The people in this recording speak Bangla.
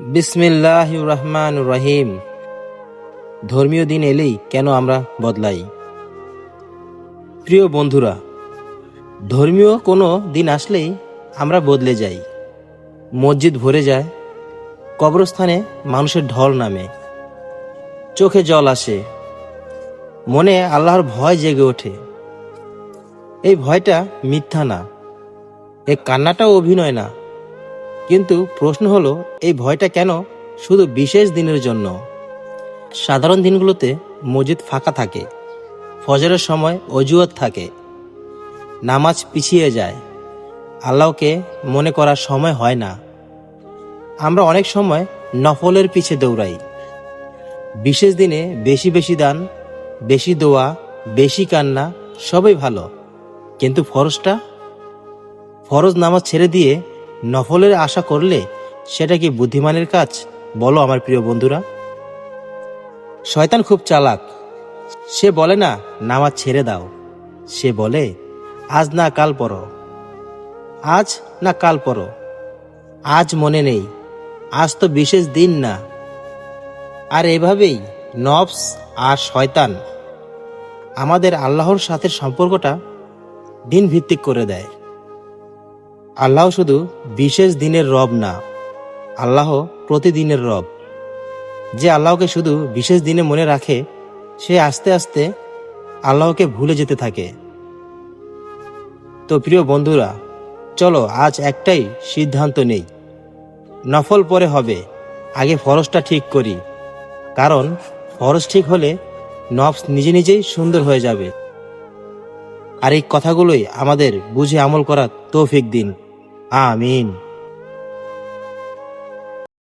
বিসমিল্লাহ রহমান রহিম ধর্মীয় দিন এলেই কেন আমরা বদলাই? প্রিয় বন্ধুরা, ধর্মীয় কোনো দিন আসলেই আমরা বদলে যাই। মসজিদ ভরে যায়, কবরস্থানে মানুষের ঢল নামে। চোখে জল আসে, মনে আল্লাহর ভয় জেগে ওঠে। এই ভয়টা মিথ্যা না এই কান্নাটাও অভিনয় না। কিন্তু প্রশ্ন হলো, এই ভয়টা কেন শুধু বিশেষ দিনের জন্য? সাধারণ দিনগুলোতে মসজিদ ফাঁকা থাকে, ফজরের সময় অজুয়াত থাকে, নামাজ পিছিয়ে যায়, আল্লাহকে মনে করার সময় হয় না। আমরা অনেক সময় নফলের পিছে দৌড়াই। বিশেষ দিনে বেশি বেশি দান, বেশি দোয়া, বেশি কান্না, সবই ভালো। কিন্তু ফরজটা? ফরজ নামাজ ছেড়ে দিয়ে নফলের আশা করলে সেটা কি বুদ্ধিমানের কাজ? বলো আমার প্রিয় বন্ধুরা। শয়তান খুব চালাক। সে বলে না, নামাজ ছেড়ে দাও। সে বলে, আজ না কাল পড়ো। আজ না কাল পড়ো। আজ মনে নেই। আজ তো বিশেষ দিন না। আর এভাবেই নফস আর শয়তান আমাদের আল্লাহর সাথে সম্পর্কটা দিন ভিত্তিক করে দেয়। আল্লাহ শুধু বিশেষ দিনের রব না, আল্লাহ প্রতিদিনের রব। যে আল্লাহকে শুধু বিশেষ দিনে মনে রাখে, সে আস্তে আস্তে আল্লাহকে ভুলে যেতে থাকে। তো প্রিয় বন্ধুরা, চলো আজ একটাই সিদ্ধান্ত নেই। নফল পরে হবে, আগে ফরজটা ঠিক করি। কারণ ফরজ ঠিক হলে নফস নিজে নিজেই সুন্দর হয়ে যাবে। আর এই কথাগুলোই আমাদের বুঝে আমল করার তৌফিক দিন। Amin.